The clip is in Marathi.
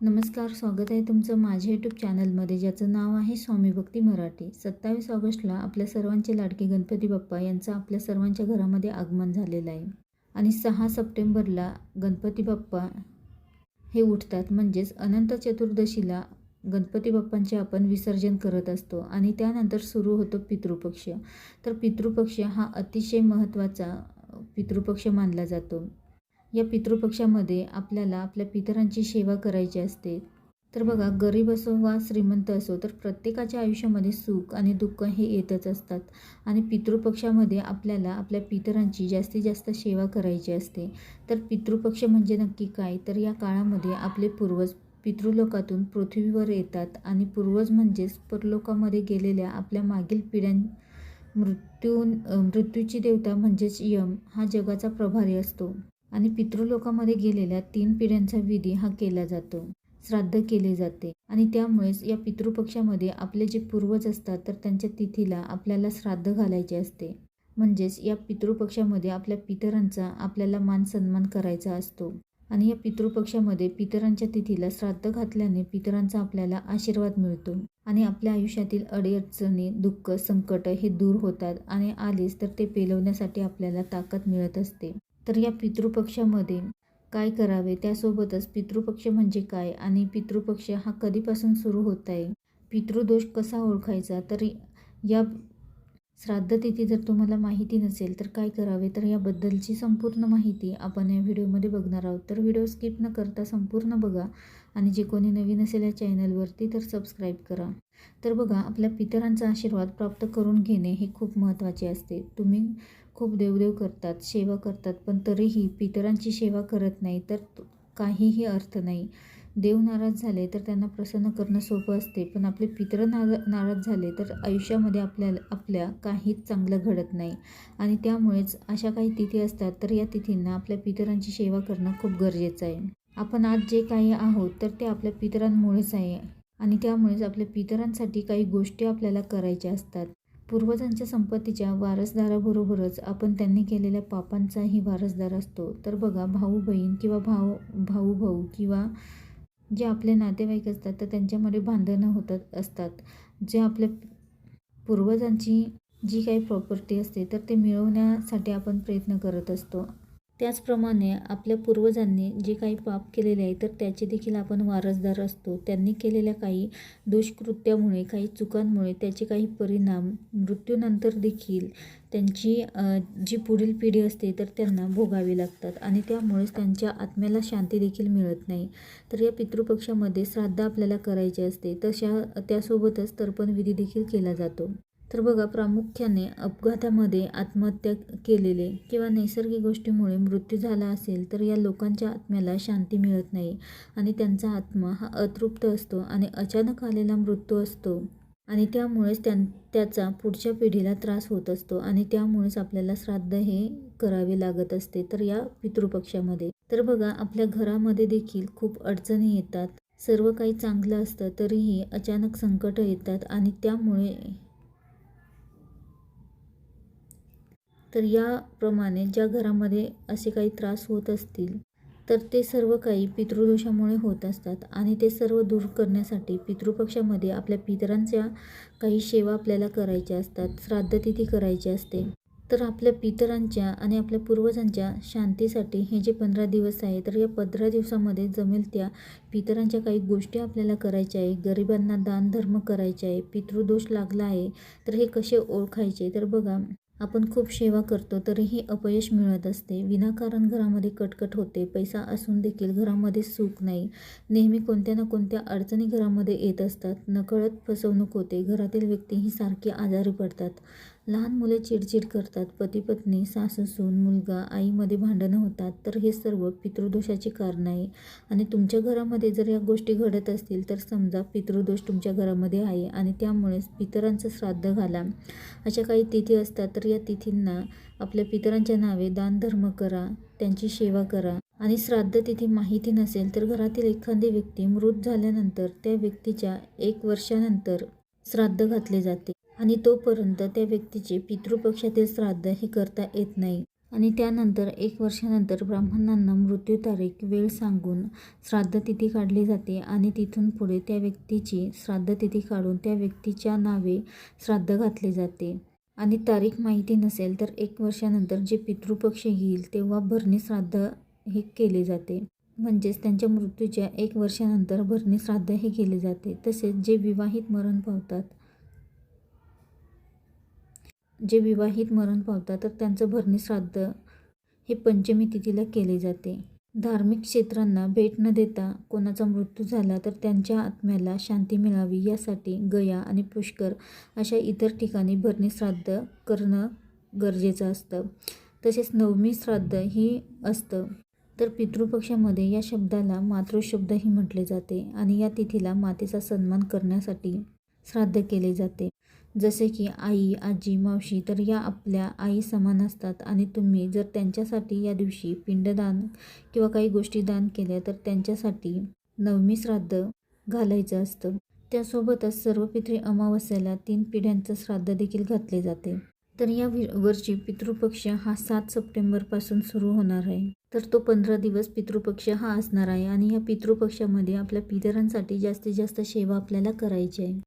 नमस्कार स्वागत आहे तुमचं माझ्या यूट्यूब चॅनलमध्ये ज्याचं नाव आहे स्वामी भक्ती मराठी. सत्तावीस ऑगस्टला आपल्या सर्वांचे लाडके गणपती बाप्पा यांचं आपल्या सर्वांच्या घरामध्ये आगमन झालेलं आहे. आणि सहा सप्टेंबरला गणपती बाप्पा हे उठतात. म्हणजेच अनंत चतुर्दशीला गणपती बाप्पांचे आपण विसर्जन करत असतो आणि त्यानंतर सुरू होतो पितृपक्ष. तर पितृपक्ष हा अतिशय महत्त्वाचा पितृपक्ष मानला जातो. या पितृपक्षामध्ये आपल्याला आपल्या पितरांची सेवा करायची असते. तर बघा गरीब असो वा श्रीमंत असो तर प्रत्येकाच्या आयुष्यामध्ये सुख आणि दुःख हे येतच असतात. आणि पितृपक्षामध्ये आपल्याला आपल्या पितरांची जास्तीत जास्त सेवा करायची असते. तर पितृपक्ष म्हणजे नक्की काय? तर या काळामध्ये आपले पूर्वज पितृलोकातून पृथ्वीवर येतात आणि पूर्वज म्हणजेच परलोकामध्ये गेलेल्या आपल्या मागील पिढ्यां मृत्यू मृत्यूची देवता म्हणजेच यम हा जगाचा प्रभारी असतो. आणि पितृलोकामध्ये गेलेल्या तीन पिढ्यांचा विधी हा केला जातो. श्राद्ध केले जाते आणि त्यामुळेच या पितृपक्षामध्ये आपले जे पूर्वज असतात तर त्यांच्या तिथीला आपल्याला श्राद्ध घालायचे असते. म्हणजेच या पितृपक्षामध्ये आपल्या पितरांचा आपल्याला मान सन्मान करायचा असतो. आणि या पितृपक्षामध्ये पितरांच्या तिथीला श्राद्ध घातल्याने पितरांचा आपल्याला आशीर्वाद मिळतो. आणि आपल्या आयुष्यातील अडीअडचणी दुःख संकट हे दूर होतात आणि आलीच तर ते पेलवण्यासाठी आपल्याला ताकद मिळत असते. तर या पितृपक्षामध्ये काय करावे? त्यासोबतच पितृपक्ष म्हणजे काय? आणि पितृपक्ष हा कधीपासून सुरू होत आहे पितृदोष कसा ओळखायचा? तर या श्राद्धतिथी जर तुम्हाला माहिती नसेल तर काय करावे? तर याबद्दलची संपूर्ण माहिती आपण या व्हिडिओमध्ये बघणार आहोत. तर व्हिडिओ स्किप न करता संपूर्ण बघा. आणि जे कोणी नवीन असेल या चॅनलवरती तर सबस्क्राईब करा. तर बघा आपल्या पितरांचा आशीर्वाद प्राप्त करून घेणे हे खूप महत्त्वाचे असते. तुम्ही खूप देवदेव करतात सेवा करतात पण तरीही पितरांची सेवा करत नाही तर काहीही अर्थ नाही. देव नाराज झाले तर त्यांना प्रसन्न करणं सोपं असते पण आपले पितर नारा नाराज झाले तर आयुष्यामध्ये आपल्याला आपल्या काहीच चांगलं घडत नाही. आणि त्यामुळेच अशा काही तिथी असतात तर या तिथींना आपल्या पितरांची सेवा करणं खूप गरजेचं आहे. आपण आज जे काही आहोत तर ते आपल्या पितरांमुळेच आहे. आणि त्यामुळेच आपल्या पितरांसाठी काही गोष्टी आपल्याला करायच्या असतात. पूर्वजांच्या संपत्तीच्या वारसदाराबरोबरच आपण त्यांनी केलेल्या पापांचाही वारसदार असतो. तर बघा भाऊ बहीण किंवा भाऊ भाऊ भाऊ किंवा जे आपले नातेवाईक असतात तर त्यांच्यामध्ये भांडणं होतात असतात. जे आपल्या पूर्वजांची जी काही प्रॉपर्टी असते तर ते मिळवण्यासाठी आपण प्रयत्न करत असतो. त्याचप्रमाणे आपल्या पूर्वजांनी जे काही पाप केलेले आहे तर त्याचे देखील आपण वारसदार असतो. त्यांनी केलेल्या काही दुष्कृत्यामुळे काही चुकांमुळे त्याचे काही परिणाम मृत्यूनंतर देखील त्यांची जी पुढील पिढी असते तर त्यांना भोगावी लागतात आणि त्यामुळेच त्यांच्या आत्म्याला शांती देखील मिळत नाही. तर या पितृपक्षामध्ये श्राद्ध आपल्याला करायचे असते तशा त्यासोबतच तर्पणविधी देखील केला जातो. तर बघा प्रामुख्याने अपघातामध्ये आत्महत्या केलेले किंवा नैसर्गिक गोष्टीमुळे मृत्यू झाला असेल तर या लोकांच्या आत्म्याला शांती मिळत नाही आणि त्यांचा आत्मा हा अतृप्त असतो आणि अचानक आलेला मृत्यू असतो. आणि त्यामुळेच त्यां त्याचा पुढच्या पिढीला त्रास होत असतो आणि त्यामुळेच आपल्याला श्राद्ध हे करावे लागत असते तर या पितृपक्षामध्ये. तर बघा आपल्या घरामध्ये देखील खूप अडचणी येतात. सर्व काही चांगलं असतं तरीही अचानक संकट येतात आणि त्यामुळे तर याप्रमाणे ज्या घरामध्ये असे काही त्रास होत असतील तर ते सर्व काही पितृदोषामुळे होत असतात आणि ते सर्व दूर करण्यासाठी पितृपक्षामध्ये आपल्या पितरांच्या काही सेवा आपल्याला करायच्या असतात श्राद्धतिथी करायची असते. तर आपल्या पितरांच्या आणि आपल्या पूर्वजांच्या शांतीसाठी हे जे पंधरा दिवस आहे तर या पंधरा दिवसामध्ये जमेल त्या पितरांच्या काही गोष्टी आपल्याला करायच्या आहे. गरिबांना दानधर्म करायचे आहे पितृदोष लागला आहे तर हे कसे ओळखायचे? तर बघा आपण खूप सेवा करतो तरीही अपयश मिळत असते. विनाकारण घरामध्ये कटकट होते. पैसा असून देखील घरामध्ये सुख नाही. नेहमी कोणत्या ना कोणत्या अडचणी घरामध्ये येत असतात. नकळत फसवणूक होते. घरातील व्यक्ती ही सारखी आजारी पडतात. लहान मुले चिडचिड करतात. पती पत्नी सासू सून मुलगा आईमध्ये भांडणं होतात. तर हे सर्व पितृदोषाची कारण आहे. आणि तुमच्या घरामध्ये जर या गोष्टी घडत असतील तर समजा पितृदोष तुमच्या घरामध्ये आहे आणि त्यामुळेच पितरांचं श्राद्ध घाला. अशा काही तिथी असतात तर या तिथींना आपल्या पितरांच्या नावे दानधर्म करा. त्यांची सेवा करा. आणि श्राद्ध तिथी माहिती नसेल तर घरातील एखादी व्यक्ती मृत झाल्यानंतर त्या व्यक्तीच्या एक वर्षानंतर श्राद्ध घातले जाते. आणि तोपर्यंत त्या व्यक्तीचे पितृपक्षातील श्राद्ध हे करता येत नाही. आणि त्यानंतर एक वर्षानंतर ब्राह्मणांना मृत्यू तारीख वेळ सांगून श्राद्ध तिथी काढली जाते आणि तिथून पुढे त्या व्यक्तीची श्राद्ध तिथी काढून त्या व्यक्तीच्या नावे श्राद्ध घातले जाते. आणि तारीख माहिती नसेल तर एक वर्षानंतर जे पितृपक्ष येईल तेव्हा भरणी श्राद्ध हे केले जाते. म्हणजेच त्यांच्या मृत्यूच्या एक वर्षानंतर भरणी श्राद्ध हे केले जाते. तसेच जे विवाहित मरण पावतात जे विवाहित मरण पावतात तर त्यांचं भरणी श्राद्ध हे पंचमी तिथीला केले जाते. धार्मिक क्षेत्रांना भेट न देता कोणाचा मृत्यू झाला तर त्यांच्या आत्म्याला शांती मिळावी यासाठी गया आणि पुष्कर अशा इतर ठिकाणी भरणी श्राद्ध करणं गरजेचं असतं. तसेच नवमी श्राद्ध ही असतं. तर पितृपक्षामध्ये या शब्दाला मातृशब्दही म्हटले जाते आणि या तिथीला मातेचा सन्मान करण्यासाठी श्राद्ध केले जाते. जसे की आई आजी मावशी तर या आपल्या आई समान असतात. आणि तुम्ही जर त्यांच्यासाठी या दिवशी पिंडदान किंवा काही गोष्टी दान केल्या तर त्यांच्यासाठी नवमी श्राद्ध घालायचं असतं. त्यासोबतच सर्व पितृ अमावस्याला तीन पिढ्यांचं श्राद्ध देखील घातले जाते. तर या वि वर्षी पितृपक्ष हा सात सप्टेंबरपासून सुरू होणार आहे. तर तो पंधरा दिवस पितृपक्ष हा असणार आहे. आणि या पितृपक्षामध्ये आपल्या पितरांसाठी जास्तीत जास्त सेवा आपल्याला करायची आहे.